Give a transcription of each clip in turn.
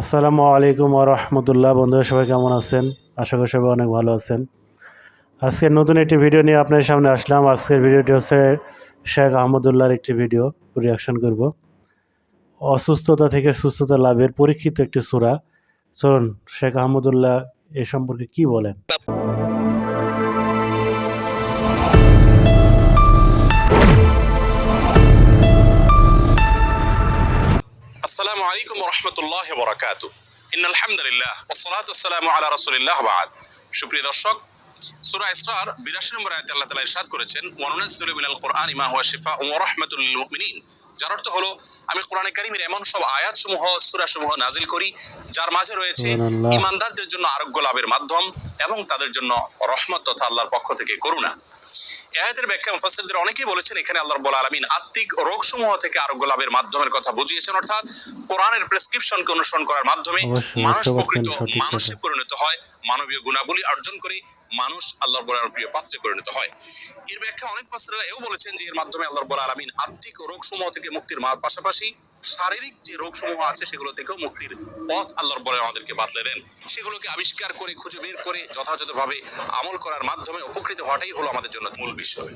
আসসালামু আলাইকুম রহমতুল্লাহ। বন্ধুরা, সবাই কেমন আছেন? আশা করি সবাই অনেক ভালো আছেন। আজকে নতুন একটি ভিডিও নিয়ে আপনার সামনে আসলাম। আজকের ভিডিওটি হচ্ছে শেখ আহমদুল্লাহর একটি ভিডিও। রিয়াকশন করব। অসুস্থতা থেকে সুস্থতা লাভের পরীক্ষিত একটি সূরা। চলুন, শেখ আহমদুল্লাহ এ সম্পর্কে কি বলেন? রহমতুল্লাহ বরাকাত ওসলাত আলা রসুলিল্লাহ বাদ সুপ্রিয় দর্শক সুরা ইসরার বিরাশি নম্বর আয়াতে আল্লাহ তালা করেছেন মিনাল কোরআন ইমা হুয়া শিফা যার অর্থ হলো আমি কোরআনে কারিমের এমন সব আয়াত সমূহ সুরা সমূহ নাজিল করি যার মাঝে রয়েছে ইমানদারদের জন্য আরোগ্য লাভের মাধ্যম এবং তাদের জন্য রহমত তথা আল্লাহর পক্ষ থেকে করুণা। আয়াতের ব্যাখ্যা মুফাসসিরদের অনেকেই বলেছেন এখানে আল্লাহ রাব্বুল আলামিন আত্মিক রোগসমূহ থেকে আরোগ্য লাভের মাধ্যমের কথা বুঝিয়েছেন। অর্থাৎ কোরআনের প্রেসক্রিপশনকে অনুসরণ করার মাধ্যমে মানুষ প্রকৃত মানুষে পরিণত হয় মানবীয় গুণাবলী অর্জন করে মানুষ আল্লাহর বলার প্রিয় পাত্রে পরিণত হয়। এর ব্যাখ্যা অনেক ফাসরা এও বলেছেন যে, এর মাধ্যমে আল্লাহর বলা আলামিন আত্মিক রোগসমূহ থেকে মুক্তির মা- পাশাপাশি শারীরিক যে রোগসমূহ আছে, সেগুলো থেকেও মুক্তির পথ আল্লাহর বলে আমাদেরকে বাতলে দেন। সেগুলোকে আবিষ্কার করে, খুঁজে বের করে, যথাযথভাবে আমল করার মাধ্যমে উপকৃত হওয়াটাই হলো আমাদের জন্য মূল বিষয়।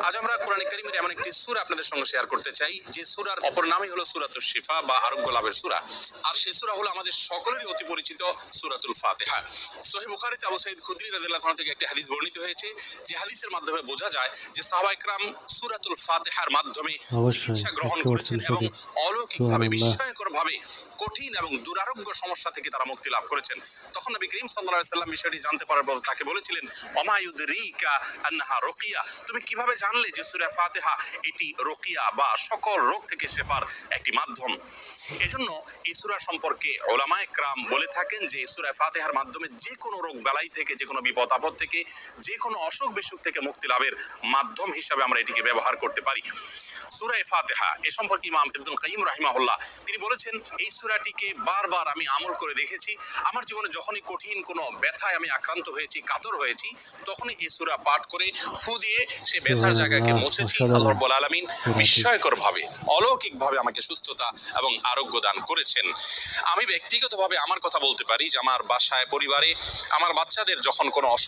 আজ আমরা কোরআন কারিমের এমন একটি সূরা আপনাদের সঙ্গে শেয়ার করতে চাই। যে সুরার অপর নামই হলো সুরাতুল শিফা বা আরোগ্য লাভের সূরা। আর সেই সূরা হলো আমাদের সকলেরই অতি পরিচিত সুরাতুল ফাতিহা। সহিহ বুখারীতে আবু সাঈদ খুদরি রাদিয়াল্লাহু ঘটনা থেকে একটি হাদিস বর্ণিত হয়েছে। যে হাদিসের মাধ্যমে বোঝা যায় যে সাহাবাইকরাম সুরাতুল ফাতেহার মাধ্যমে চিকিৎসা গ্রহণ করেছেন এবং অলৌকিকভাবে বিস্ময়করভাবে কঠিন এবং দুরারোগ্য সমস্যা থেকে তারা মুক্তি লাভ করেছেন। তখন নবী করিম সাল্লাহ সাল্লাম বিষয়টি জানতে পারার পর তাকে বলেছিলেন অমায়ুদ রিকা আন্নাহা রকিয়া? তুমি কীভাবে জানলে যে সুরা ফাতেহা এটি রকিয়া বা সকল রোগ থেকে শেফার একটি মাধ্যম? এজন্য এই সুরা সম্পর্কে ওলামায় ক্রাম বলে থাকেন যে সুরা ফাতেহার মাধ্যমে যে কোনো রোগ বেলাই থেকে যে কোনো বিপদ আপদ থেকে যে কোনো অসুখ বিসুখ থেকে মুক্তি লাভের মাধ্যম হিসাবে আমরা এটিকে ব্যবহার করতে পারি সূরা ফাতিহা এ সম্পর্কে ইমাম ইবনুল কাইয়িম রাহিমাহুল্লাহ তিনি বলেছেন এই সূরাটিকে বারবার আমি আমল করে দেখেছি আমার জীবনে যখনই কঠিন কোনো ব্যথায় আমি আক্রান্ত হয়েছি কাতর হয়েছি তখনই এই সূরা পাঠ করে ফু দিয়ে সেই ব্যথার জায়গাকে মুছেছি অসাধারণ। আল্লাহ রাব্বুল আলামিন সূরাটি। বিস্ময়কর ভাবে অলৌকিক ভাবে আমাকে সুস্থতা এবং আরোগ্য দান করেছেন আমি ব্যক্তিগতভাবে আমার কথা বলতে পারি যে আমার বাসায় পরিবারে আমার বাচ্চাদের যখন কোনো অসুখ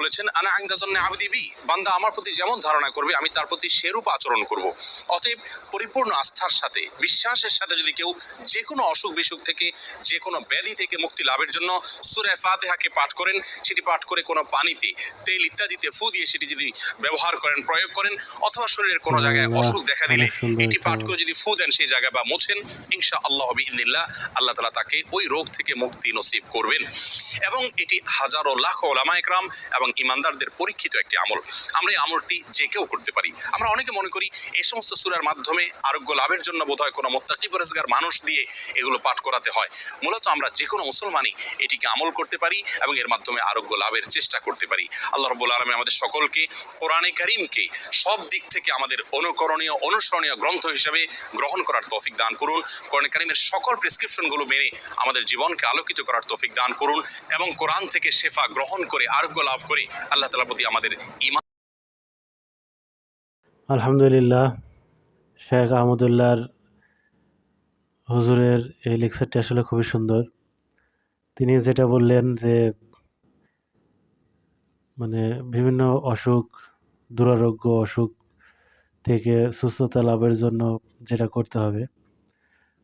বলেছেন আনা আইন্দা জন্নে আবদি বি বান্দা আমার প্রতি যেমন ধারণা করবে আমি তার প্রতি সেরূপ আচরণ করব। অতএব পরিপূর্ণ আস্থার সাথে বিশ্বাসের সাথে যদি কেউ যে কোনো অসুখ বিসুখ থেকে যে কোনো ব্যাধি থেকে মুক্তি লাভের জন্য সূরা ফাতিহাকে পাঠ করেন সেটি পাঠ করে কোনো পানিতে তেল ইত্যাদিতে ফু দিয়ে সেটি যদি ব্যবহার করেন প্রয়োগ করেন অথবা শরীরের কোনো জায়গায় অসুখ দেখা দিলে এটি পাঠ করে যদি ফু দেন সেই জায়গায় বা মোছেন ইনশা আল্লাহ বিদিনিল্লাহ আল্লাহ তালা তাকে ওই রোগ থেকে মুক্তি নসিব করবেন। এবং এটি হাজারো লাখ ওলামা একরাম এবং ইমানদারদের পরীক্ষিত একটি আমল। আমরা এই আমলটি যে কেউ করতে পারি। আমরা অনেকে মনে করি এই সমস্ত সুরার মাধ্যমে আরোগ্য লাভের জন্য বোধহয় কোনো মোত্তাকি পরেজগার মানুষ দিয়ে এগুলো পাঠ করাতে হয়। মূলত আমরা যে কোনো মুসলমানই এটিকে আমল করতে পারি এবং এর মাধ্যমে আরোগ্য লাভের চেষ্টা করতে পারি। আল্লাহ রব্বুল আলমী আমাদের সকলকে কোরআনে কারিমকে সব দিক থেকে আমাদের অনুকরণীয়, অনুসরণীয় গ্রন্থ হিসেবে গ্রহণ করার তৌফিক দান করুন। কোরআনে কারিমের সকল প্রেসক্রিপশনগুলো মেনে আমাদের জীবনকে আলোকিত করার তৌফিক দান করুন এবং কোরআন থেকে শেফা গ্রহণ করে আরোগ্য লাভ করে আল্লাহ তালার প্রতি আমাদের ইমান আলহামদুলিল্লাহ, শেখ আহমদুল্লাহর হুজুরের এই লেকচারটি আসলে খুবই সুন্দর। তিনি যেটা বললেন যে মানে বিভিন্ন অসুখ, দুরারোগ্য অসুখ থেকে সুস্থতা লাভের জন্য যেটা করতে হবে,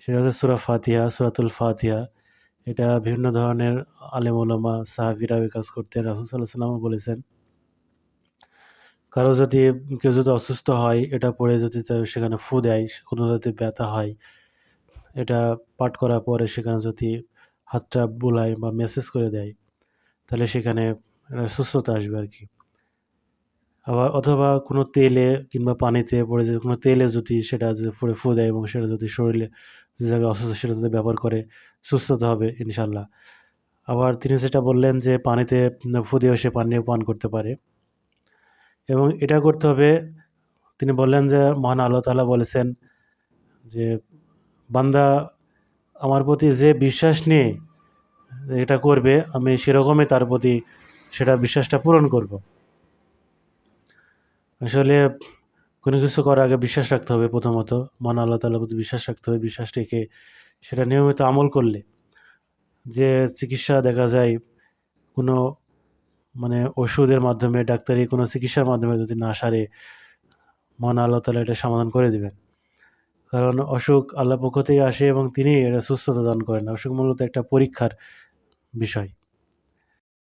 সেটা হচ্ছে সুরা ফাতিহা, সুরাতুল ফাতিহা। এটা বিভিন্ন ধরনের আলেম ওলামা সাহাবিরা এই কাজ করতে রাসুল সাল্লাহ সাল্লামও বলেছেন, কারও যদি কেউ যদি অসুস্থ হয়, এটা পড়ে যদি সেখানে ফু দেয়, কোনো যদি ব্যথা হয়, এটা পাঠ করার পরে সেখানে যদি হাতটা বোলায় বা মেসেজ করে দেয়, তাহলে সেখানে সুস্থতা আসবে আর কি আবার অথবা কোনো তেলে কিংবা পানিতে পড়ে যদি কোনো তেলে যদি সেটা যদি পড়ে ফু দেয় এবং সেটা যদি শরীরে যে অসুস্থ সেটা ব্যবহার করে সুস্থ হতে হবে ইনশাল্লাহ আবার তিনি সেটা বললেন যে পানিতে ফু দিয়ে সে পানীয় পান করতে পারে। এবং এটা করতে হবে, তিনি বললেন যে মহান আল্লাহ তাআলা বলেছেন যে, বান্দা আমার প্রতি যে বিশ্বাস নিয়ে এটা করবে, আমি সেরকমই তার প্রতি সেটা বিশ্বাসটা পূরণ করব। আসলে কোনো কিছু করার আগে বিশ্বাস রাখতে হবে প্রথমত। মন আল্লাহ তাআলার প্রতি বিশ্বাস রাখতে হবে, বিশ্বাস রেখে সেটা নিয়মিত আমল করলে যে চিকিৎসা দেখা যায় কোনো মানে ওষুধের মাধ্যমে, ডাক্তারি কোনো চিকিৎসার মাধ্যমে যদি না সারে মহান আল্লাহ তাআলা এটা সমাধান করে দেবেন। কারণ অসুখ আল্লাহ পক্ষ থেকে আসে এবং তিনি এটা সুস্থতা দান করেন। অসুখ মূলত একটা পরীক্ষার বিষয়।